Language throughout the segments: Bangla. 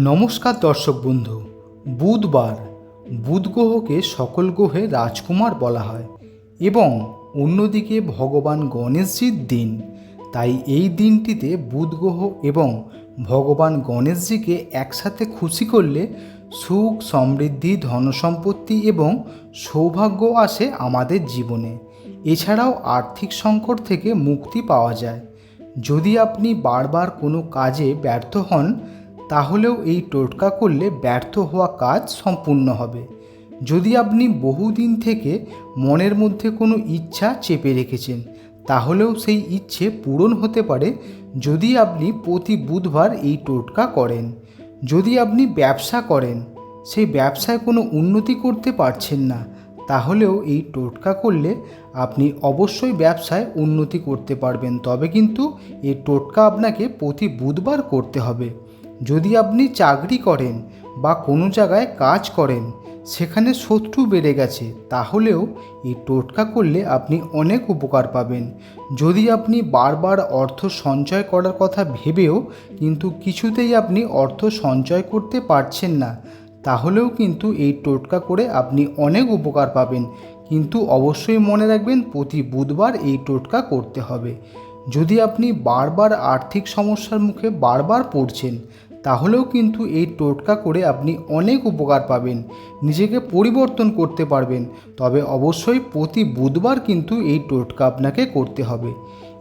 নমস্কার দর্শক বন্ধু, বুধবার বুধ গ্রহকে সকল গ্রহে রাজকুমার বলা হয় এবং অন্যদিকে ভগবান গণেশজির দিন। তাই এই দিনটিতে বুধ গ্রহ এবং ভগবান গণেশজিকে একসাথে খুশি করলে সুখ, সমৃদ্ধি, ধনসম্পত্তি এবং সৌভাগ্য আসে আমাদের জীবনে। এছাড়াও আর্থিক সংকট থেকে মুক্তি পাওয়া যায়। যদি আপনি বারবার কোনো কাজে ব্যর্থ হন তাহলেও এই টোটকা করলে ব্যর্থ হওয়া কাজ সম্পূর্ণ হবে। যদি আপনি বহুদিন থেকে মনের মধ্যে কোনো ইচ্ছা চেপে রেখেছেন, তাহলেও সেই ইচ্ছে পূরণ হতে পারে যদি আপনি প্রতি বুধবার এই টোটকা করেন। যদি আপনি ব্যবসা করেন, সেই ব্যবসায় কোনো উন্নতি করতে পারছেন না, তাহলেও এই টোটকা করলে আপনি অবশ্যই ব্যবসায় উন্নতি করতে পারবেন। তবে কিন্তু এই টোটকা আপনাকে প্রতি বুধবার করতে হবে। যদি আপনি চাকরি করেন বা কোনো জায়গায় কাজ করেন, সেখানে শত্রু বেড়ে গেছে, তাহলেও এই টোটকা করলে আপনি অনেক উপকার পাবেন। যদি আপনি বারবার অর্থ সঞ্চয় করার কথা ভেবেও কিন্তু কিছুতেই আপনি অর্থ সঞ্চয় করতে পারছেন না, তাহলেও কিন্তু এই টোটকা করে আপনি অনেক উপকার পাবেন। কিন্তু অবশ্যই মনে রাখবেন, প্রতি বুধবার এই টোটকা করতে হবে। যদি আপনি বারবার আর্থিক সমস্যার মুখে বারবার পড়ছেন তাহলেও কিন্তু এই টোটকা করে আপনি অনেক উপকার পাবেন, নিজেকে পরিবর্তন করতে পারবেন। তবে অবশ্যই প্রতি বুধবার কিন্তু এই টোটকা আপনাকে করতে হবে।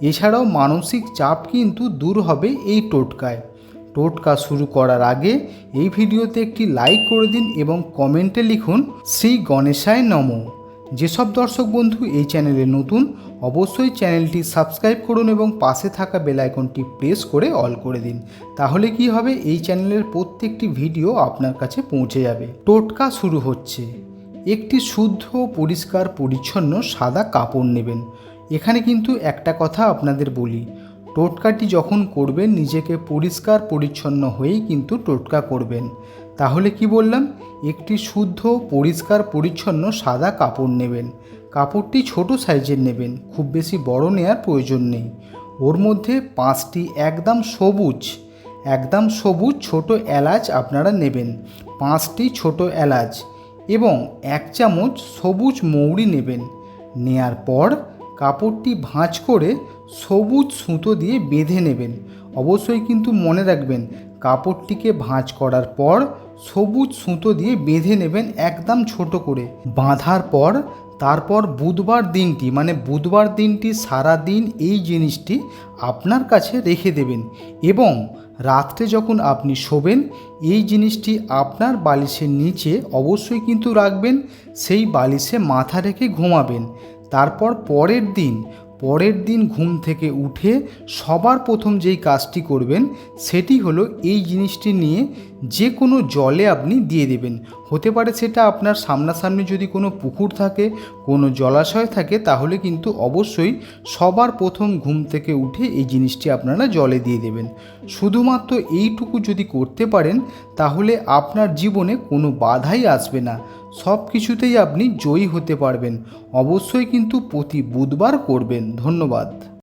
এছাড়াও মানসিক চাপ কিন্তু দূর হবে এই টোটকায়। টোটকা শুরু করার আগে এই ভিডিওতে একটি লাইক করে দিন এবং কমেন্টে লিখুন, শ্রী গণেশায় নম। যেসব দর্শক বন্ধু এই চ্যানেলে নতুন, অবশ্যই চ্যানেলটি সাবস্ক্রাইব করুন এবং পাশে থাকা বেল আইকনটি প্রেস করে অল করে দিন। তাহলে কি হবে? এই চ্যানেলের প্রত্যেকটি ভিডিও আপনার কাছে পৌঁছে যাবে। টোটকা শুরু হচ্ছে। একটি শুদ্ধ, পরিষ্কার, পরিচ্ছন্ন, সাদা কাপড় নেবেন। এখানে কিন্তু একটা কথা আপনাদের বলি। টোটকাটি যখন করবেন, নিজেকে পরিষ্কার, পরিচ্ছন্ন হয়েই কিন্তু টোটকা করবেন। তাহলে কি বললাম? একটি শুদ্ধ, পরিষ্কার, পরিচ্ছন্ন, সাদা কাপড় নেবেন। কাপড়টি ছোট সাইজের নেবেন, খুব বেশি বড় নেওয়ার প্রয়োজন নেই। ওর মধ্যে পাঁচটি একদম সবুজ একদম সবুজ ছোট এলাচ আপনারা নেবেন, পাঁচটি ছোট এলাচ এবং এক চামচ সবুজ মৌরি নেবেন। নেয়ার পর কাপড়টি ভাঁজ করে সবুজ সুতো দিয়ে বেঁধে নেবেন। অবশ্যই কিন্তু মনে রাখবেন কাপড়টিকে ভাঁজ করার পর সবুজ সুতো দিয়ে বেঁধে নেবেন একদম ছোট করে। বাঁধার পর তারপর বুধবার দিনটি মানে বুধবার দিনটি সারা দিন এই জিনিসটি আপনার কাছে রেখে দেবেন এবং রাত্রে যখন আপনি শোবেন, এই জিনিসটি আপনার বালিশের নিচে অবশ্যই কিন্তু রাখবেন, সেই বালিশে মাথা রেখে ঘুমাবেন। তারপর পরের দিন পরের দিন ঘুম থেকে উঠে সবার প্রথম যেই কাজটি করবেন, সেটি হলো এই জিনিসটি নিয়ে যে কোনো জলে আপনি দিয়ে দেবেন। হতে পারে সেটা আপনার সামনাসামনি যদি কোনো পুকুর থাকে, কোনো জলাশয় থাকে, তাহলে কিন্তু অবশ্যই সবার প্রথম ঘুম থেকে উঠে এই জিনিসটি আপনারা জলে দিয়ে দেবেন। শুধুমাত্র এইটুকু যদি করতে পারেন, তাহলে আপনার জীবনে কোনো বাধাই আসবে না। সব কিছুতেই আপনি জয়ী হতে পারবেন। অবশ্যই কিন্তু প্রতি বুধবার করবেন। ধন্যবাদ।